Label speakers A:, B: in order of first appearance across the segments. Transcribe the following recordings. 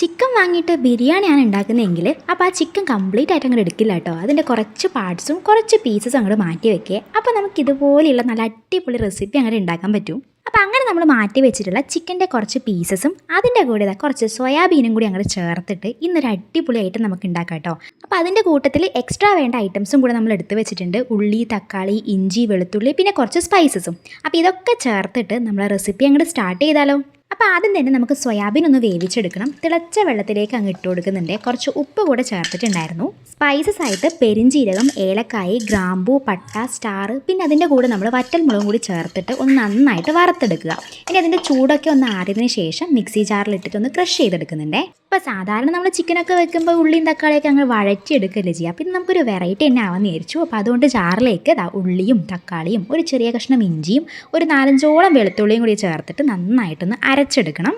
A: Chicken വാങ്ങിയിട്ട് ബിരിയാണിയാണ് ഉണ്ടാക്കുന്നതെങ്കിൽ അപ്പോൾ ആ ചിക്കൻ കംപ്ലീറ്റ് ആയിട്ട് അങ്ങോട്ട് എടുക്കില്ല കേട്ടോ. അതിന്റെ കുറച്ച് പാർട്സും കുറച്ച് പീസസും അങ്ങോട്ട് മാറ്റി വെക്കുക അപ്പോൾ നമുക്ക് ഇതുപോലെയുള്ള നല്ല അടിപൊളി റെസിപ്പി അങ്ങോട്ട് ഉണ്ടാക്കാൻ പറ്റും. അപ്പോൾ അങ്ങനെ നമ്മൾ മാറ്റി വെച്ചിട്ടുള്ള ചിക്കന്റെ കുറച്ച് പീസസും അതിന്റെ കൂടെ കുറച്ച് സോയാബീനും കൂടി അങ്ങോട്ട് ചേർത്തിട്ട് ഇന്നൊരു അടിപൊളി ഐറ്റം നമുക്ക് ഉണ്ടാക്കാം കേട്ടോ. അപ്പോൾ അതിന്റെ കൂട്ടത്തിൽ എക്സ്ട്രാ വേണ്ട ഐറ്റംസും കൂടെ നമ്മൾ എടുത്ത് വെച്ചിട്ടുണ്ട്. ഉള്ളി തക്കാളി ഇഞ്ചി വെളുത്തുള്ളി പിന്നെ കുറച്ച് സ്പൈസസും അപ്പോൾ ഇതൊക്കെ ചേർത്തിട്ട് നമ്മൾ റെസിപ്പി അങ്ങോട്ട് സ്റ്റാർട്ട് ചെയ്താലോ? അപ്പോൾ ആദ്യം തന്നെ നമുക്ക് സോയാബീൻ ഒന്ന് വേവിച്ചെടുക്കണം. തിളച്ച വെള്ളത്തിലേക്ക് അങ്ങ് ഇട്ട് കൊടുക്കുന്നുണ്ട്. കുറച്ച് ഉപ്പ് കൂടെ ചേർത്തിട്ടുണ്ടായിരുന്നു. സ്പൈസസ് ആയിട്ട് പെരിഞ്ചീരകം ഏലക്കായി ഗ്രാമ്പൂ പട്ട സ്റ്റാർ പിന്നെ അതിന്റെ കൂടെ നമ്മൾ വറ്റൽമുളകും കൂടി ചേർത്തിട്ട് ഒന്ന് നന്നായിട്ട് വറുത്തെടുക്കുക. ഇനി അതിന്റെ ചൂടൊക്കെ ഒന്ന് ആറിയതിന് ശേഷം മിക്സി ജാറിലിട്ടിട്ട് ഒന്ന് ക്രഷ് ചെയ്തെടുക്കുന്നുണ്ടേ. ഇപ്പോൾ സാധാരണ നമ്മൾ ചിക്കനൊക്കെ വെക്കുമ്പോൾ ഉള്ളിയും തക്കാളിയൊക്കെ അങ്ങ് വഴറ്റിയെടുക്കല്ലേ ചെയ്യുക അപ്പം ഇത് നമുക്കൊരു വെറൈറ്റി തന്നെ ആവാൻ വിചാരിച്ചു അപ്പോൾ അതുകൊണ്ട് ജാറിലേക്ക് ഇതാ ഉള്ളിയും തക്കാളിയും ഒരു ചെറിയ കഷ്ണം ഇഞ്ചിയും ഒരു നാലഞ്ചോളം വെളുത്തുള്ളിയും കൂടി ചേർത്തിട്ട് നന്നായിട്ടൊന്ന് അരച്ചെടുക്കണം.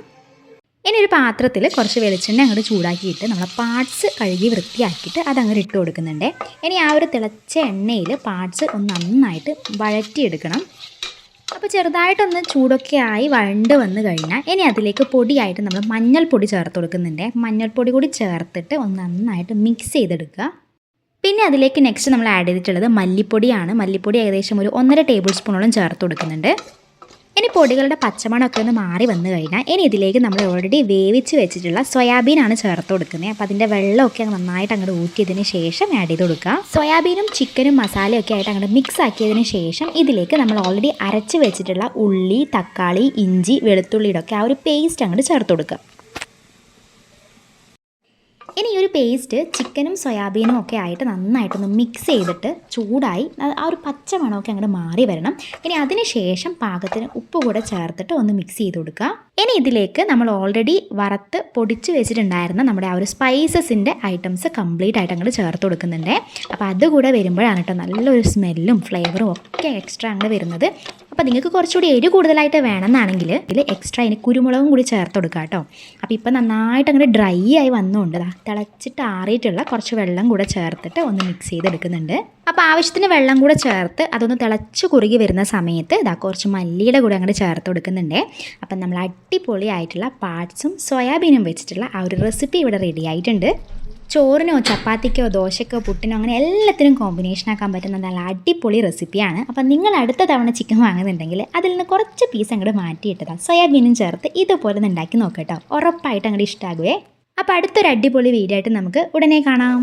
A: ഇനി ഒരു പാത്രത്തിൽ കുറച്ച് വെളിച്ചെണ്ണ അങ്ങോട്ട് ചൂടാക്കിയിട്ട് നമ്മൾ പാർട്സ് കഴുകി വൃത്തിയാക്കിയിട്ട് അത് അങ്ങോട്ട് ഇട്ട് കൊടുക്കുന്നുണ്ട്. ഇനി ആ ഒരു തിളച്ച എണ്ണയിൽ പാർട്സ് ഒന്ന് നന്നായിട്ട് വഴറ്റിയെടുക്കണം. അപ്പോൾ ചെറുതായിട്ടൊന്ന് ചൂടൊക്കെ ആയി വണ്ട് വന്ന് കഴിഞ്ഞാൽ ഇനി അതിലേക്ക് പൊടിയായിട്ട് നമ്മൾ മഞ്ഞൾപ്പൊടി ചേർത്ത് കൊടുക്കുന്നുണ്ട്. മഞ്ഞൾപ്പൊടി കൂടി ചേർത്തിട്ട് ഒന്ന് നന്നായിട്ട് മിക്സ് ചെയ്തെടുക്കുക. പിന്നെ അതിലേക്ക് നെക്സ്റ്റ് നമ്മൾ ആഡ് ചെയ്തിട്ടുള്ളത് മല്ലിപ്പൊടിയാണ്. മല്ലിപ്പൊടി ഏകദേശം ഒരു ഒന്നര ടേബിൾ സ്പൂണോളം ചേർത്ത് കൊടുക്കുന്നുണ്ട്. ഇനി പൊടികളുടെ പച്ചമണമൊക്കെ ഒന്ന് മാറി വന്നു കഴിഞ്ഞാൽ ഇനി ഇതിലേക്ക് നമ്മൾ ഓൾറെഡി വേവിച്ച് വെച്ചിട്ടുള്ള സോയാബീനാണ് ചേർത്ത് കൊടുക്കുന്നത്. അപ്പോൾ അതിന്റെ വെള്ളമൊക്കെ നന്നായിട്ട് അങ്ങോട്ട് ഊറ്റിയതിന് ശേഷം ആഡ് ചെയ്ത് കൊടുക്കുക. സോയാബീനും ചിക്കനും മസാലയൊക്കെ ആയിട്ട് അങ്ങോട്ട് മിക്സ് ആക്കിയതിന് ശേഷം ഇതിലേക്ക് നമ്മൾ ഓൾറെഡി അരച്ച് വെച്ചിട്ടുള്ള ഉള്ളി തക്കാളി ഇഞ്ചി വെളുത്തുള്ളിയുടെ ഒക്കെ ആ ഒരു പേസ്റ്റ് അങ്ങോട്ട് ചേർത്ത് കൊടുക്കുക. ഇനി ഒരു പേസ്റ്റ് ചിക്കനും സോയാബീനും ഒക്കെ ആയിട്ട് നന്നായിട്ടൊന്ന് മിക്സ് ചെയ്തിട്ട് ചൂടായി ആ ഒരു പച്ച മണമൊക്കെ അങ്ങോട്ട് മാറി വരണം. ഇനി അതിന് ശേഷം പാകത്തിന് ഉപ്പ് കൂടെ ചേർത്തിട്ട് ഒന്ന് മിക്സ് ചെയ്ത് കൊടുക്കുക ഇനി ഇതിലേക്ക് നമ്മൾ ഓൾറെഡി വറുത്ത് പൊടിച്ച് വെച്ചിട്ടുണ്ടായിരുന്ന നമ്മുടെ ആ ഒരു സ്പൈസസിന്റെ ഐറ്റംസ് കംപ്ലീറ്റ് ആയിട്ട് അങ്ങോട്ട് ചേർത്ത് കൊടുക്കുന്നുണ്ട്. അപ്പോൾ അതുകൂടെ വരുമ്പോഴാണ് കേട്ടോ നല്ലൊരു സ്മെല്ലും ഫ്ലേവറും ഒക്കെ എക്സ്ട്രാ അങ്ങോട്ട് വരുന്നത്. അപ്പോൾ നിങ്ങൾക്ക് കുറച്ചുകൂടി എരി കൂടുതലായിട്ട് വേണമെന്നാണെങ്കിൽ ഇതിൽ എക്സ്ട്രാ ഇനി കുരുമുളകും കൂടി ചേർത്ത് കൊടുക്കുക കേട്ടോ. അപ്പോൾ ഇപ്പോൾ നന്നായിട്ട് അങ്ങനെ ഡ്രൈ ആയി വന്നുകൊണ്ട് തിളച്ചിട്ട് ആറിയിട്ടുള്ള കുറച്ച് വെള്ളം കൂടെ ചേർത്തിട്ട് ഒന്ന് മിക്സ് ചെയ്തെടുക്കുന്നുണ്ട്. അപ്പോൾ ആവശ്യത്തിന് വെള്ളം കൂടെ ചേർത്ത് അതൊന്ന് തിളച്ച് കുറുകി വരുന്ന സമയത്ത് ഇതാ കുറച്ച് മല്ലിയുടെ കൂടെ അങ്ങോട്ട് ചേർത്ത് കൊടുക്കുന്നുണ്ട്. അപ്പം നമ്മൾ അടിപൊളിയായിട്ടുള്ള പാർട്സും സോയാബീനും വെച്ചിട്ടുള്ള ആ ഒരു റെസിപ്പി ഇവിടെ റെഡി ആയിട്ടുണ്ട്. ചോറിനോ ചപ്പാത്തിക്കോ ദോശക്കോ പുട്ടിനോ അങ്ങനെ എല്ലാത്തിനും കോമ്പിനേഷൻ ആക്കാൻ പറ്റുന്ന നല്ല അടിപൊളി റെസിപ്പിയാണ് അപ്പം നിങ്ങൾ അടുത്ത തവണ ചിക്കൻ വാങ്ങുന്നുണ്ടെങ്കിൽ അതിൽ നിന്ന് കുറച്ച് പീസ് അങ്ങോട്ട് മാറ്റിയിട്ടതാണ് സോയാബീനും ചേർത്ത് ഇതുപോലെ ഒന്ന് ഉണ്ടാക്കി നോക്കട്ടോ ഉറപ്പായിട്ട് അങ്ങോട്ട് ഇഷ്ടമാകുവേ അപ്പോൾ അടുത്തൊരു അടിപൊളി വീഡിയോ ആയിട്ട് നമുക്ക് ഉടനെ കാണാം.